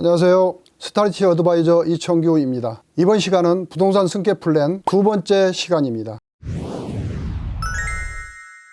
안녕하세요. 스타리티 어드바이저 이청규입니다. 이번 시간은 부동산 승계 플랜 두 번째 시간입니다.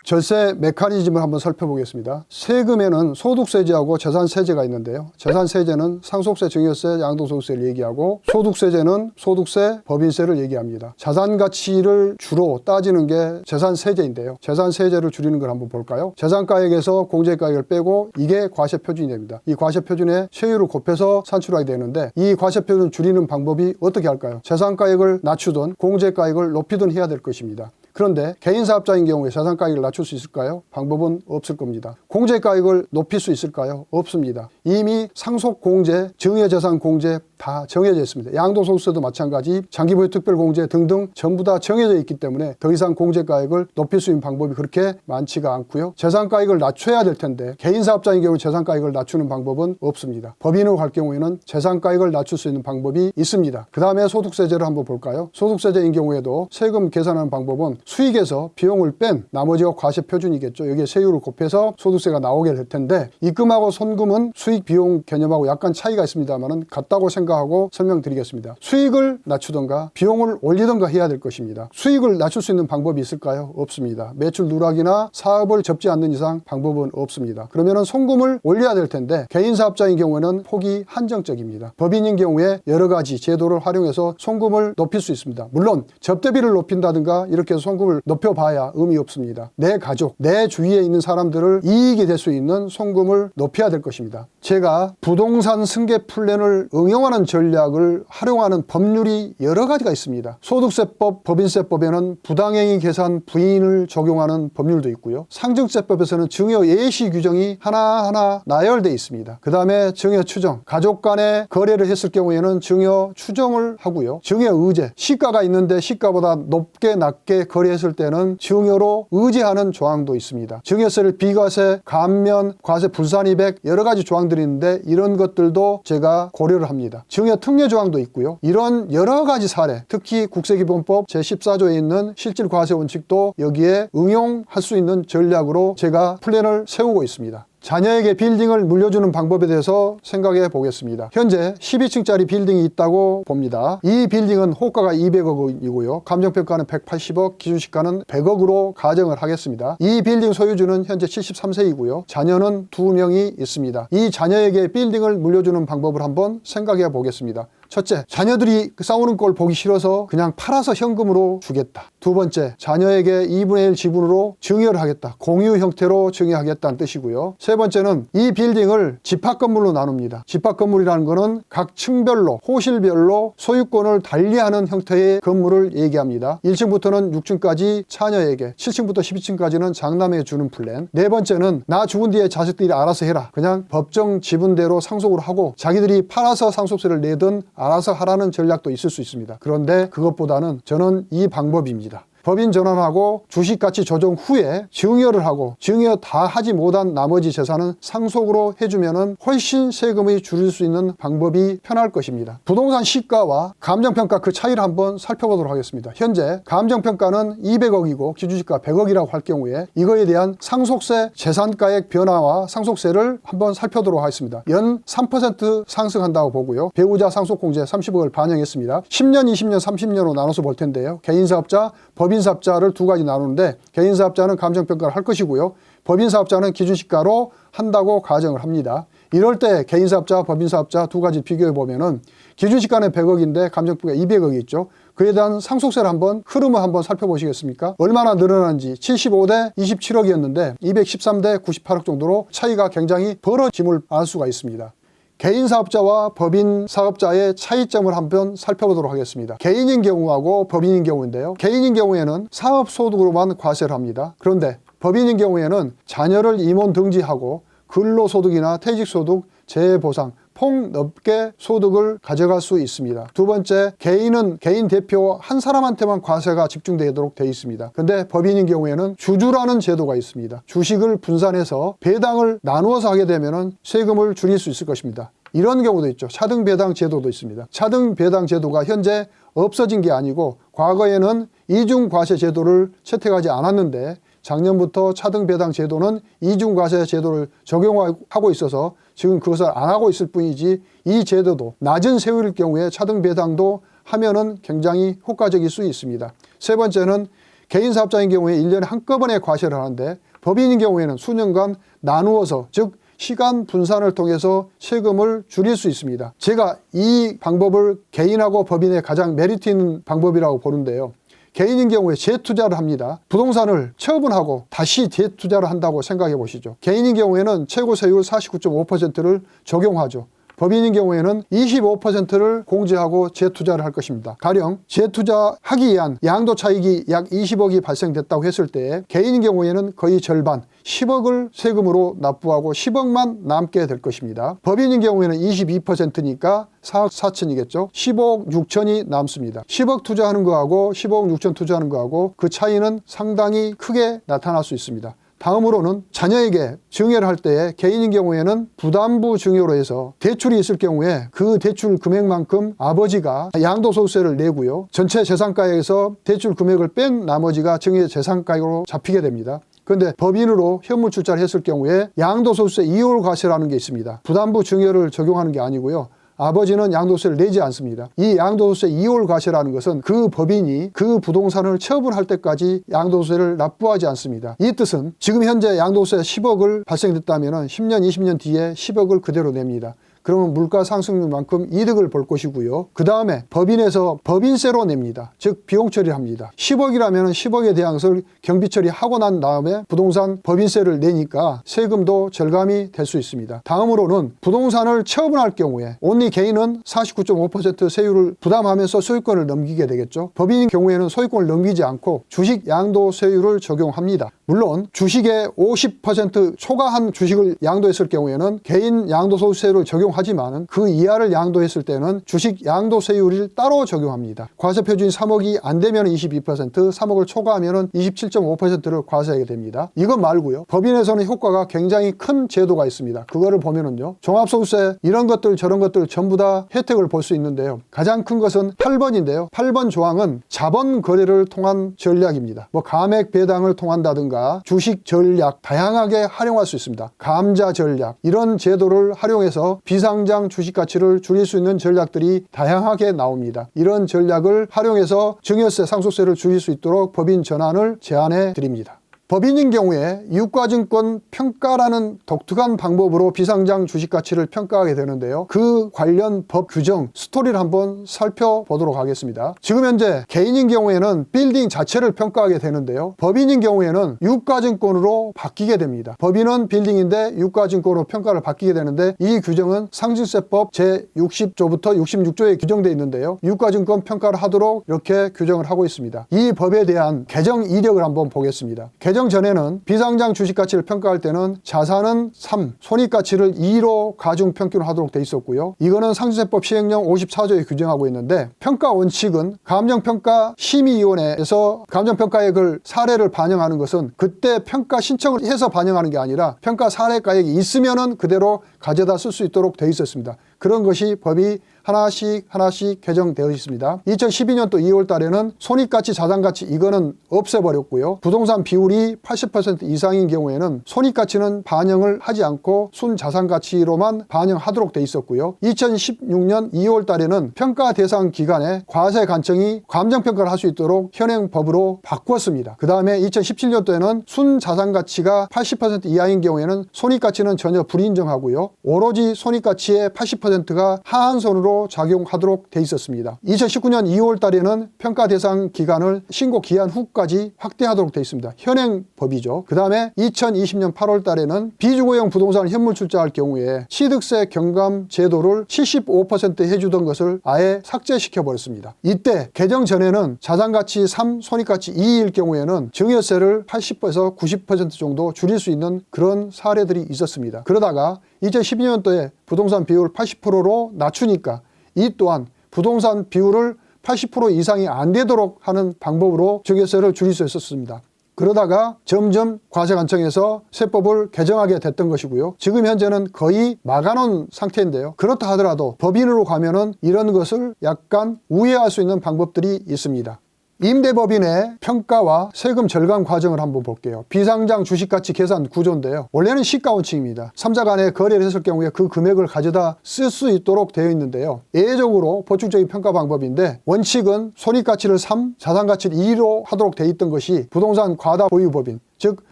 절세 메커니즘을 한번 살펴보겠습니다. 세금에는 소득세제하고 재산세제가 있는데요. 재산세제는 상속세, 증여세, 양도소득세를 얘기하고 소득세제는 소득세, 법인세를 얘기합니다. 자산가치를 주로 따지는 게 재산세제인데요. 재산세제를 줄이는 걸 한번 볼까요? 재산가액에서 공제가액을 빼고 이게 과세표준이 됩니다. 이 과세표준에 세율을 곱해서 산출하게 되는데 이 과세표준 줄이는 방법이 어떻게 할까요? 재산가액을 낮추든 공제가액을 높이든 해야 될 것입니다. 그런데 개인 사업자인 경우에 재산가액을 낮출 수 있을까요? 방법은 없을 겁니다. 공제가액을 높일 수 있을까요? 없습니다. 이미 상속 공제, 증여재산 공제 다 정해져 있습니다. 양도소득세도 마찬가지, 장기보유 특별공제 등등 전부 다 정해져 있기 때문에 더 이상 공제가액을 높일 수 있는 방법이 그렇게 많지가 않고요. 재산가액을 낮춰야 될 텐데 개인 사업자인 경우 재산가액을 낮추는 방법은 없습니다. 법인으로 갈 경우에는 재산가액을 낮출 수 있는 방법이 있습니다. 그 다음에 소득세제를 한번 볼까요? 소득세제인 경우에도 세금 계산하는 방법은 수익에서 비용을 뺀 나머지가 과세 표준이겠죠. 여기에 세율을 곱해서 소득세가 나오게 될 텐데 입금하고 손금은 수익 비용 개념하고 약간 차이가 있습니다만은 같다고 생각하고 설명드리겠습니다. 수익을 낮추던가 비용을 올리던가 해야 될 것입니다. 수익을 낮출 수 있는 방법이 있을까요? 없습니다. 매출 누락이나 사업을 접지 않는 이상 방법은 없습니다. 그러면은 송금을 올려야 될 텐데 개인 사업자인 경우에는 폭이 한정적입니다. 법인인 경우에 여러 가지 제도를 활용해서 송금을 높일 수 있습니다. 물론 접대비를 높인다든가 이렇게 해서 송금을 높여봐야 의미 없습니다. 내 가족, 내 주위에 있는 사람들을 이익이 될 수 있는 송금을 높여야 될 것입니다. 제가 부동산 승계 플랜을 응용하는 전략을 활용하는 법률이 여러 가지가 있습니다. 소득세법, 법인세법에는 부당행위 계산 부인을 적용하는 법률도 있고요. 상증세법에서는 증여 예시 규정이 하나하나 나열되어 있습니다. 그 다음에 증여 추정, 가족 간에 거래를 했을 경우에는 증여 추정을 하고요. 증여 의제, 시가가 있는데 시가보다 높게 낮게 거래했을 때는 증여로 의제하는 조항도 있습니다. 증여세를 비과세, 감면, 과세 분산이백 여러 가지 조항들이 있는데 이런 것들도 제가 고려를 합니다. 증여 특례 조항도 있고요. 이런 여러 가지 사례, 특히 국세기본법 제14조에 있는 실질 과세 원칙도 여기에 응용할 수 있는 전략으로 제가 플랜을 세우고 있습니다. 자녀에게 빌딩을 물려주는 방법에 대해서 생각해 보겠습니다. 현재 12층짜리 빌딩이 있다고 봅니다. 이 빌딩은 호가가 200억이고요. 감정평가는 180억, 기준시가는 100억으로 가정을 하겠습니다. 이 빌딩 소유주는 현재 73세이고요. 자녀는 두 명이 있습니다. 이 자녀에게 빌딩을 물려주는 방법을 한번 생각해 보겠습니다. 첫째, 자녀들이 그 싸우는 꼴 보기 싫어서 그냥 팔아서 현금으로 주겠다. 두 번째, 자녀에게 2분의 1 지분으로 증여를 하겠다. 공유 형태로 증여하겠다는 뜻이고요. 세 번째는 이 빌딩을 집합 건물로 나눕니다. 집합 건물이라는 것은 각 층별로, 호실별로 소유권을 달리하는 형태의 건물을 얘기합니다. 1층부터는 6층까지 자녀에게, 7층부터 12층까지는 장남에게 주는 플랜. 네 번째는 나 죽은 뒤에 자식들이 알아서 해라. 그냥 법정 지분대로 상속을 하고 자기들이 팔아서 상속세를 내든 알아서 하라는 전략도 있을 수 있습니다. 그런데 그것보다는 저는 이 방법입니다. 법인 전환하고 주식가치 조정 후에 증여를 하고 증여 다 하지 못한 나머지 재산은 상속으로 해주면은 훨씬 세금이 줄일 수 있는 방법이 편할 것입니다. 부동산 시가와 감정평가 그 차이를 한번 살펴보도록 하겠습니다. 현재 감정평가는 200억이고 기준시가 100억이라고 할 경우에 이거에 대한 상속세 재산가액 변화와 상속세를 한번 살펴보도록 하겠습니다. 연 3% 상승한다고 보고요. 배우자 상속공제 30억을 반영했습니다. 10년, 20년, 30년으로 나눠서 볼 텐데요. 개인사업자, 법인 사업자를 두 가지 나누는데 개인사업자는 감정평가를 할 것이고요. 법인사업자는 기준시가로 한다고 가정을 합니다. 이럴 때 개인사업자, 법인사업자 두 가지 비교해 보면은 기준시가는 100억인데 감정평가 200억이 있죠. 그에 대한 상속세를 한번 흐름을 한번 살펴보시겠습니까? 얼마나 늘어난지 75대 27억이었는데 213대 98억 정도로 차이가 굉장히 벌어짐을 알 수가 있습니다. 개인 사업자와 법인 사업자의 차이점을 한번 살펴보도록 하겠습니다. 개인인 경우하고 법인인 경우인데요. 개인인 경우에는 사업 소득으로만 과세를 합니다. 그런데 법인인 경우에는 자녀를 임원 등지하고 근로소득이나 퇴직소득, 재보상, 폭넓게 소득을 가져갈 수 있습니다. 두 번째, 개인은 개인 대표 한 사람한테만 과세가 집중되도록 되어 있습니다. 근데 법인인 경우에는 주주라는 제도가 있습니다. 주식을 분산해서 배당을 나누어서 하게 되면 세금을 줄일 수 있을 것입니다. 이런 경우도 있죠. 차등 배당 제도도 있습니다. 차등 배당 제도가 현재 없어진 게 아니고 과거에는 이중 과세 제도를 채택하지 않았는데 작년부터 차등 배당 제도는 이중 과세 제도를 적용하고 있어서 지금 그것을 안 하고 있을 뿐이지 이 제도도 낮은 세율일 경우에 차등 배당도 하면은 굉장히 효과적일 수 있습니다. 세 번째는 개인 사업자인 경우에 1년에 한꺼번에 과세를 하는데 법인인 경우에는 수년간 나누어서 즉 시간 분산을 통해서 세금을 줄일 수 있습니다. 제가 이 방법을 개인하고 법인의 가장 메리트 있는 방법이라고 보는데요. 개인인 경우에 재투자를 합니다. 부동산을 처분하고 다시 재투자를 한다고 생각해 보시죠. 개인인 경우에는 최고 세율 49.5%를 적용하죠. 법인인 경우에는 25%를 공제하고 재투자를 할 것입니다. 가령 재투자하기 위한 양도 차익이 약 20억이 발생됐다고 했을 때 개인인 경우에는 거의 절반 10억을 세금으로 납부하고 10억만 남게 될 것입니다. 법인인 경우에는 22%니까 4억 4천이겠죠. 10억 6천이 남습니다. 10억 투자하는 거하고 15억 6천 투자하는 거하고 그 차이는 상당히 크게 나타날 수 있습니다. 다음으로는 자녀에게 증여를 할 때에 개인인 경우에는 부담부 증여로 해서 대출이 있을 경우에 그 대출 금액만큼 아버지가 양도소득세를 내고요. 전체 재산가액에서 대출 금액을 뺀 나머지가 증여 재산가액으로 잡히게 됩니다. 그런데 법인으로 현물 출자를 했을 경우에 양도소득세 이월 과세라는 게 있습니다. 부담부 증여를 적용하는 게 아니고요. 아버지는 양도세를 내지 않습니다. 이 양도세 이월 과세라는 것은 그 법인이 그 부동산을 처분할 때까지 양도세를 납부하지 않습니다. 이 뜻은 지금 현재 양도세 10억을 발생됐다면 10년, 20년 뒤에 10억을 그대로 냅니다. 그러면 물가 상승률만큼 이득을 볼 것이고요. 그 다음에 법인에서 법인세로 냅니다. 즉 비용 처리합니다. 10억이라면 10억에 대한 것을 경비 처리하고 난 다음에 부동산 법인세를 내니까 세금도 절감이 될 수 있습니다. 다음으로는 부동산을 처분할 경우에 온리 개인은 49.5% 세율을 부담하면서 소유권을 넘기게 되겠죠. 법인인 경우에는 소유권을 넘기지 않고 주식 양도 세율을 적용합니다. 물론 주식의 50% 초과한 주식을 양도했을 경우에는 개인 양도소득세를 적용 하지만 그 이하를 양도했을 때는 주식 양도세율을 따로 적용합니다. 과세 표준이 3억이 안 되면 22%, 3억을 초과하면 27.5%를 과세하게 됩니다. 이것 말고요. 법인에서는 효과가 굉장히 큰 제도가 있습니다. 그거를 보면은요. 종합소득세 이런 것들 저런 것들 전부 다 혜택을 볼 수 있는데요. 가장 큰 것은 8번인데요. 8번 조항은 자본 거래를 통한 전략입니다. 뭐 감액 배당을 통한다든가 주식 전략 다양하게 활용할 수 있습니다. 감자 전략 이런 제도를 활용해서 비상장 주식 가치를 줄일 수 있는 전략들이 다양하게 나옵니다. 이런 전략을 활용해서 증여세 상속세를 줄일 수 있도록 법인 전환을 제안해 드립니다. 법인인 경우에 유가증권 평가라는 독특한 방법으로 비상장 주식 가치를 평가하게 되는데요. 그 관련 법 규정 스토리를 한번 살펴보도록 하겠습니다. 지금 현재 개인인 경우에는 빌딩 자체를 평가하게 되는데요. 법인인 경우에는 유가증권으로 바뀌게 됩니다. 법인은 빌딩인데 유가증권으로 평가를 바뀌게 되는데 이 규정은 상증세법 제60조부터 66조에 규정되어 있는데요. 유가증권 평가를 하도록 이렇게 규정을 하고 있습니다. 이 법에 대한 개정 이력을 한번 보겠습니다. 전에는 비상장 주식 가치를 평가할 때는 자산은 3, 손익 가치를 2로 가중 평균을 하도록 돼 있었고요. 이거는 상수세법 시행령 54조에 규정하고 있는데 평가 원칙은 감정평가 심의위원회에서 감정평가액을 사례를 반영하는 것은 그때 평가 신청을 해서 반영하는 게 아니라 평가 사례가액이 있으면은 그대로 가져다 쓸 수 있도록 돼 있었습니다. 그런 것이 법이 하나씩 하나씩 개정되어 있습니다. 2012년도 2월 달에는 손익가치, 자산가치 이거는 없애버렸고요. 부동산 비율이 80% 이상인 경우에는 손익가치는 반영을 하지 않고 순자산가치로만 반영하도록 돼 있었고요. 2016년 2월 달에는 평가 대상 기간에 과세 간청이 감정평가를 할 수 있도록 현행 법으로 바꿨습니다. 그 다음에 2017년도에는 순자산가치가 80% 이하인 경우에는 손익가치는 전혀 불인정하고요. 오로지 손익가치의 80%가 하한선으로 작용하도록 돼 있었습니다. 2019년 2월 달에는 평가 대상 기간을 신고 기한 후까지 확대하도록 돼 있습니다. 현행 법이죠. 그 다음에 2020년 8월 달에는 비주거용 부동산을 현물 출자할 경우에 취득세 경감 제도를 75% 해주던 것을 아예 삭제시켜 버렸습니다. 이때 개정 전에는 자산가치 3, 손익가치 2일 경우에는 증여세를 80에서 90% 정도 줄일 수 있는 그런 사례들이 있었습니다. 그러다가 2012년도에 부동산 비율 80%로 낮추니까 이 또한 부동산 비율을 80% 이상이 안 되도록 하는 방법으로 증여세를 줄일 수 있었습니다. 그러다가 점점 과세관청에서 세법을 개정하게 됐던 것이고요. 지금 현재는 거의 막아놓은 상태인데요. 그렇다 하더라도 법인으로 가면은 이런 것을 약간 우회할 수 있는 방법들이 있습니다. 임대법인의 평가와 세금 절감 과정을 한번 볼게요. 비상장 주식가치 계산 구조인데요. 원래는 시가원칙입니다. 3자 간에 거래를 했을 경우에 그 금액을 가져다 쓸 수 있도록 되어 있는데요. 예외적으로 보충적인 평가 방법인데 원칙은 손익가치를 3, 자산가치를 2로 하도록 되어 있던 것이 부동산 과다 보유법인, 즉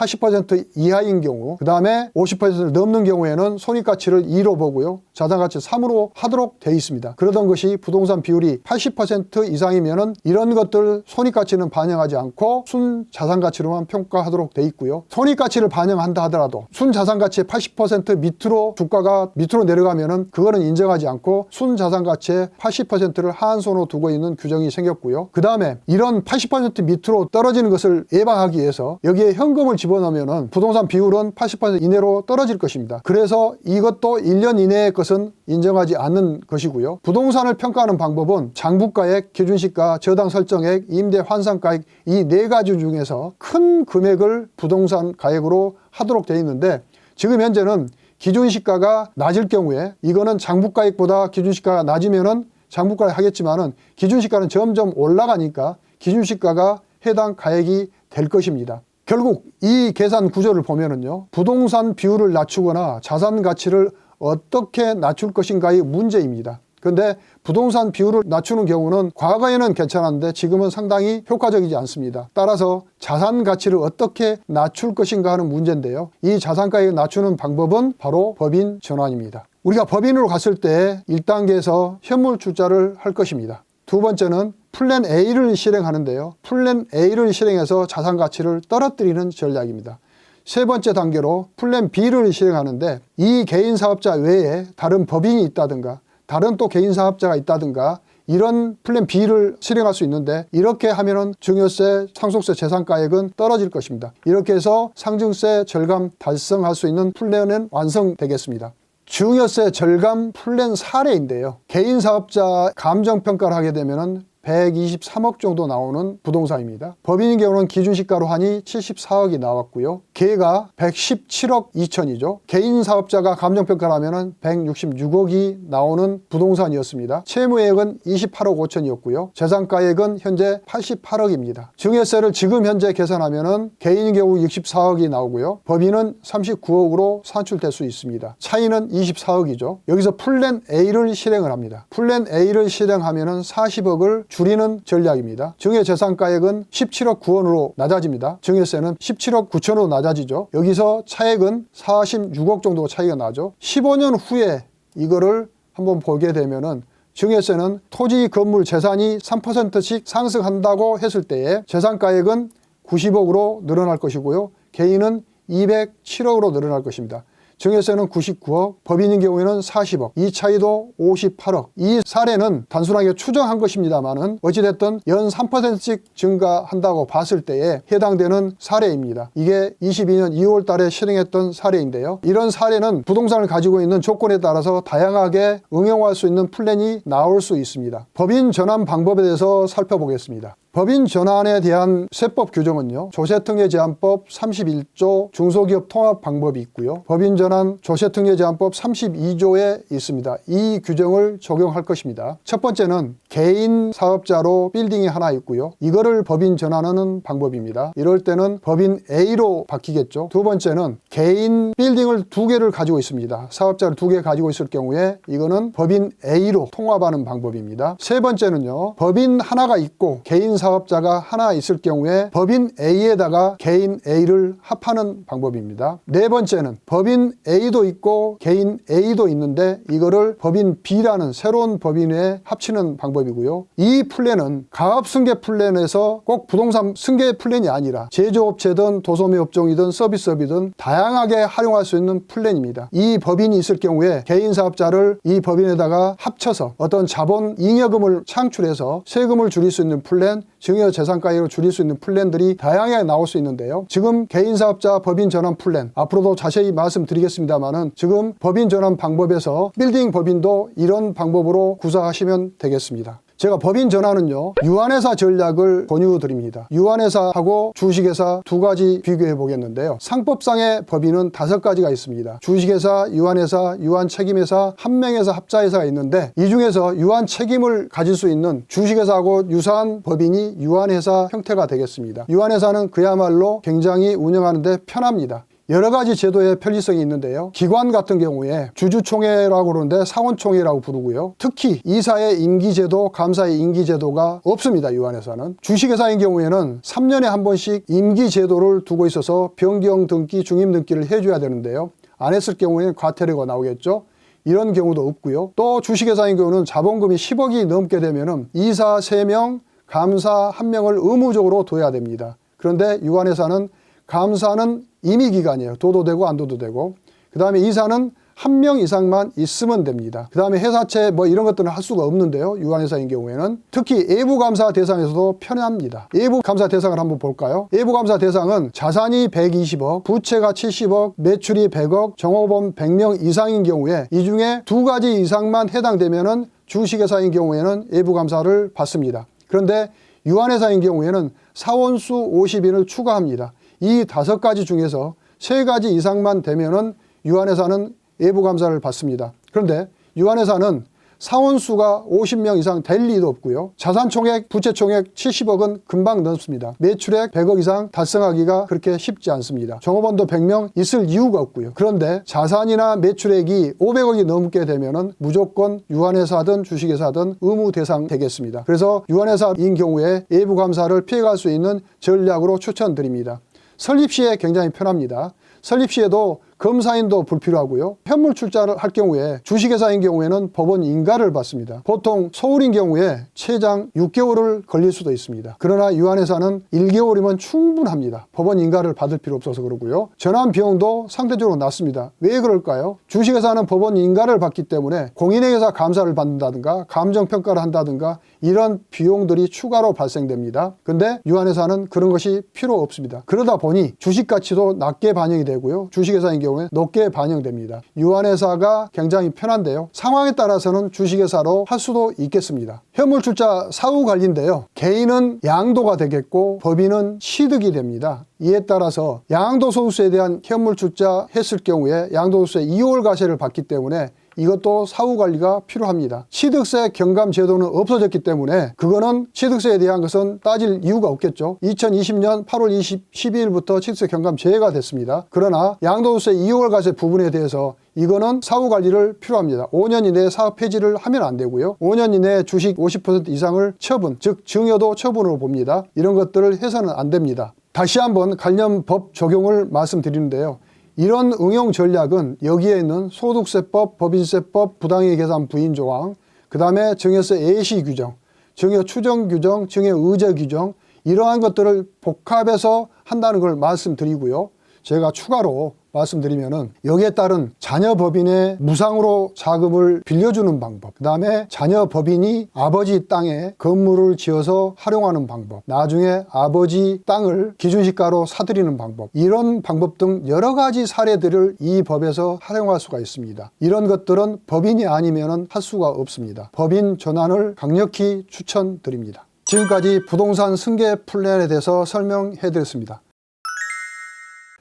80% 이하인 경우, 그 다음에 50%를 넘는 경우에는 손익가치를 2로 보고요. 자산가치 3으로 하도록 되어 있습니다. 그러던 것이 부동산 비율이 80% 이상이면은 이런 것들 손익가치는 반영하지 않고 순 자산가치로만 평가하도록 되어 있고요. 손익가치를 반영한다 하더라도 순 자산가치의 80% 밑으로 주가가 밑으로 내려가면은 그거는 인정하지 않고 순 자산가치의 80%를 하한선으로 두고 있는 규정이 생겼고요. 그 다음에 이런 80% 밑으로 떨어지는 것을 예방하기 위해서 여기에 현금을 집어 넣으면은 부동산 비율은 80% 이내로 떨어질 것입니다. 그래서 이것도 1년 이내의 것은 인정하지 않는 것이고요. 부동산을 평가하는 방법은 장부가액, 기준시가, 저당 설정액, 임대 환산가액 이 네 가지 중에서 큰 금액을 부동산 가액으로 하도록 되어 있는데 지금 현재는 기준시가가 낮을 경우에 이거는 장부가액보다 기준시가가 낮으면은 장부가액 하겠지만은 기준시가는 점점 올라가니까 기준시가가 해당 가액이 될 것입니다. 결국 이 계산 구조를 보면은요, 부동산 비율을 낮추거나 자산 가치를 어떻게 낮출 것인가의 문제입니다. 근데 부동산 비율을 낮추는 경우는 과거에는 괜찮았는데 지금은 상당히 효과적이지 않습니다. 따라서 자산 가치를 어떻게 낮출 것인가 하는 문제인데요. 이 자산 가액을 낮추는 방법은 바로 법인 전환입니다. 우리가 법인으로 갔을 때 1단계에서 현물 출자를 할 것입니다. 두 번째는 플랜 A를 실행하는데요. 플랜 A를 실행해서 자산 가치를 떨어뜨리는 전략입니다. 세 번째 단계로 플랜 B를 실행하는데 이 개인 사업자 외에 다른 법인이 있다든가 다른 또 개인 사업자가 있다든가 이런 플랜 B를 실행할 수 있는데 이렇게 하면은 증여세, 상속세 재산가액은 떨어질 것입니다. 이렇게 해서 상증세 절감 달성할 수 있는 플랜은 완성되겠습니다. 증여세 절감 플랜 사례인데요. 개인 사업자 감정 평가를 하게 되면은 123억 정도 나오는 부동산입니다. 법인인 경우는 기준시가로 하니 74억이 나왔고요. 개가 117억 2천이죠. 개인 사업자가 감정평가를 하면 166억이 나오는 부동산이었습니다. 채무액은 28억 5천이었고요. 재산가액은 현재 88억입니다. 증여세를 지금 현재 계산하면 개인인 경우 64억이 나오고요. 법인은 39억으로 산출될 수 있습니다. 차이는 24억이죠. 여기서 플랜 A를 실행을 합니다. 플랜 A를 실행하면 40억을 줄이는 전략입니다. 증여 재산가액은 17억 9원으로 낮아집니다. 증여세는 17억 9천으로 낮아지죠. 여기서 차액은 46억 정도 차이가 나죠. 15년 후에 이거를 한번 보게 되면은 증여세는 토지 건물 재산이 3%씩 상승한다고 했을 때에 재산가액은 90억으로 늘어날 것이고요. 개인은 207억으로 늘어날 것입니다. 증여세는 99억, 법인인 경우에는 40억, 이 차이도 58억. 이 사례는 단순하게 추정한 것입니다만은 어찌됐든 연 3%씩 증가한다고 봤을 때에 해당되는 사례입니다. 이게 22년 2월 달에 실행했던 사례인데요. 이런 사례는 부동산을 가지고 있는 조건에 따라서 다양하게 응용할 수 있는 플랜이 나올 수 있습니다. 법인 전환 방법에 대해서 살펴보겠습니다. 법인 전환에 대한 세법 규정은요. 조세특례 제한법 31조 중소기업 통합 방법이 있고요. 법인 전환 조세특례 제한법 32조에 있습니다. 이 규정을 적용할 것입니다. 첫 번째는 개인 사업자로 빌딩이 하나 있고요. 이거를 법인 전환하는 방법입니다. 이럴 때는 법인 A로 바뀌겠죠. 두 번째는 개인 빌딩을 두 개를 가지고 있습니다. 사업자를 두 개 가지고 있을 경우에 이거는 법인 A로 통합하는 방법입니다. 세 번째는요. 법인 하나가 있고 개인 사업자가 하나 있을 경우에 법인 A에다가 개인 A를 합하는 방법입니다. 네 번째는 법인 A도 있고 개인 A도 있는데 이거를 법인 B라는 새로운 법인에 합치는 방법 이고요. 이 플랜은 가압 승계 플랜에서 꼭 부동산 승계 플랜이 아니라 제조업체든 도소매 업종이든 서비스업이든 다양하게 활용할 수 있는 플랜입니다. 이 법인이 있을 경우에 개인 사업자를 이 법인에다가 합쳐서 어떤 자본 잉여금을 창출해서 세금을 줄일 수 있는 플랜, 증여 재산가액을 줄일 수 있는 플랜들이 다양하게 나올 수 있는데요. 지금 개인 사업자 법인 전환 플랜 앞으로도 자세히 말씀드리겠습니다만은 지금 법인 전환 방법에서 빌딩 법인도 이런 방법으로 구사하시면 되겠습니다. 제가 법인 전환은요 유한회사 전략을 권유드립니다. 유한회사하고 주식회사 두 가지 비교해 보겠는데요. 상법상의 법인은 다섯 가지가 있습니다. 주식회사, 유한회사, 유한책임회사, 한명회사, 합자회사가 있는데 이 중에서 유한 책임을 가질 수 있는 주식회사하고 유사한 법인이 유한회사 형태가 되겠습니다. 유한회사는 그야말로 굉장히 운영하는데 편합니다. 여러 가지 제도의 편리성이 있는데요. 기관 같은 경우에 주주총회라고 그러는데 상원총회라고 부르고요. 특히 이사의 임기제도, 감사의 임기제도가 없습니다. 유한회사는. 주식회사인 경우에는 3년에 한 번씩 임기제도를 두고 있어서 변경 등기, 중임 등기를 해줘야 되는데요. 안 했을 경우에는 과태료가 나오겠죠. 이런 경우도 없고요. 또 주식회사인 경우는 자본금이 10억이 넘게 되면은 이사 3명, 감사 1명을 의무적으로 둬야 됩니다. 그런데 유한회사는 감사는 임의 기간이에요. 둬도 되고 안 둬도 되고. 그 다음에 이사는 한 명 이상만 있으면 됩니다. 그 다음에 회사채 뭐 이런 것들은 할 수가 없는데요. 유한회사인 경우에는. 특히 예부 감사 대상에서도 편합니다. 예부 감사 대상을 한번 볼까요? 예부 감사 대상은 자산이 120억, 부채가 70억, 매출이 100억, 정호범 100명 이상인 경우에 이 중에 두 가지 이상만 해당되면은 주식회사인 경우에는 예부 감사를 받습니다. 그런데 유한회사인 경우에는 사원수 50인을 추가합니다. 이 다섯 가지 중에서 세 가지 이상만 되면은 유한회사는 예부 감사를 받습니다. 그런데 유한회사는 사원 수가 50명 이상 될 리도 없고요. 자산 총액, 부채 총액 70억은 금방 넘습니다. 매출액 100억 이상 달성하기가 그렇게 쉽지 않습니다. 종업원도 100명 있을 이유가 없고요. 그런데 자산이나 매출액이 500억이 넘게 되면은 무조건 유한회사든 주식회사든 의무 대상 되겠습니다. 그래서 유한회사인 경우에 예부 감사를 피해갈 수 있는 전략으로 추천드립니다. 설립 시에 굉장히 편합니다. 설립 시에도 검사인도 불필요하고요. 현물 출자를 할 경우에 주식회사인 경우에는 법원 인가를 받습니다. 보통 서울인 경우에 최장 6개월을 걸릴 수도 있습니다. 그러나 유한회사는 1개월이면 충분합니다. 법원 인가를 받을 필요 없어서 그러고요. 전환 비용도 상대적으로 낮습니다. 왜 그럴까요? 주식회사는 법원 인가를 받기 때문에 공인회계사 감사를 받는다든가 감정평가를 한다든가 이런 비용들이 추가로 발생됩니다. 근데 유한회사는 그런 것이 필요 없습니다. 그러다 보니 주식 가치도 낮게 반영이 되고요. 주식회사인 경우에 높게 반영됩니다. 유한회사가 굉장히 편한데요. 상황에 따라서는 주식회사로 할 수도 있겠습니다. 현물출자 사후 관리인데요. 개인은 양도가 되겠고 법인은 취득이 됩니다. 이에 따라서 양도소득세에 대한 현물출자 했을 경우에 양도소득세 2월 과세를 받기 때문에 이것도 사후 관리가 필요합니다. 취득세 경감 제도는 없어졌기 때문에 그거는 취득세에 대한 것은 따질 이유가 없겠죠. 2020년 8월 20, 12일부터 취득세 경감 제외가 됐습니다. 그러나 양도세 2월 과세 부분에 대해서 이거는 사후 관리를 필요합니다. 5년 이내에 사업 폐지를 하면 안 되고요. 5년 이내에 주식 50% 이상을 처분, 즉 증여도 처분으로 봅니다. 이런 것들을 해서는 안 됩니다. 다시 한번 관련 법 적용을 말씀드리는데요. 이런 응용 전략은 여기에 있는 소득세법, 법인세법, 부당이익 계산 부인 조항, 그 다음에 증여세 예시 규정, 증여 추정 규정, 증여 의제 규정 이러한 것들을 복합해서 한다는 걸 말씀드리고요. 제가 추가로 말씀드리면은 여기에 따른 자녀 법인의 무상으로 자금을 빌려주는 방법, 그 다음에 자녀 법인이 아버지 땅에 건물을 지어서 활용하는 방법, 나중에 아버지 땅을 기준시가로 사들이는 방법, 이런 방법 등 여러 가지 사례들을 이 법에서 활용할 수가 있습니다. 이런 것들은 법인이 아니면은 할 수가 없습니다. 법인 전환을 강력히 추천드립니다. 지금까지 부동산 승계 플랜에 대해서 설명해 드렸습니다.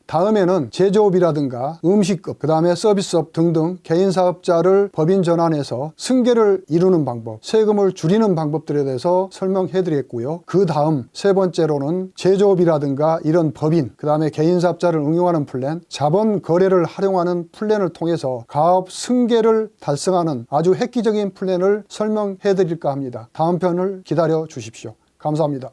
다음에는 제조업이라든가 음식업, 그 다음에 서비스업 등등 개인 사업자를 법인 전환해서 승계를 이루는 방법, 세금을 줄이는 방법들에 대해서 설명해 드렸고요. 그 다음 세 번째로는 제조업이라든가 이런 법인, 그 다음에 개인 사업자를 응용하는 플랜, 자본 거래를 활용하는 플랜을 통해서 가업 승계를 달성하는 아주 획기적인 플랜을 설명해 드릴까 합니다. 다음 편을 기다려 주십시오. 감사합니다.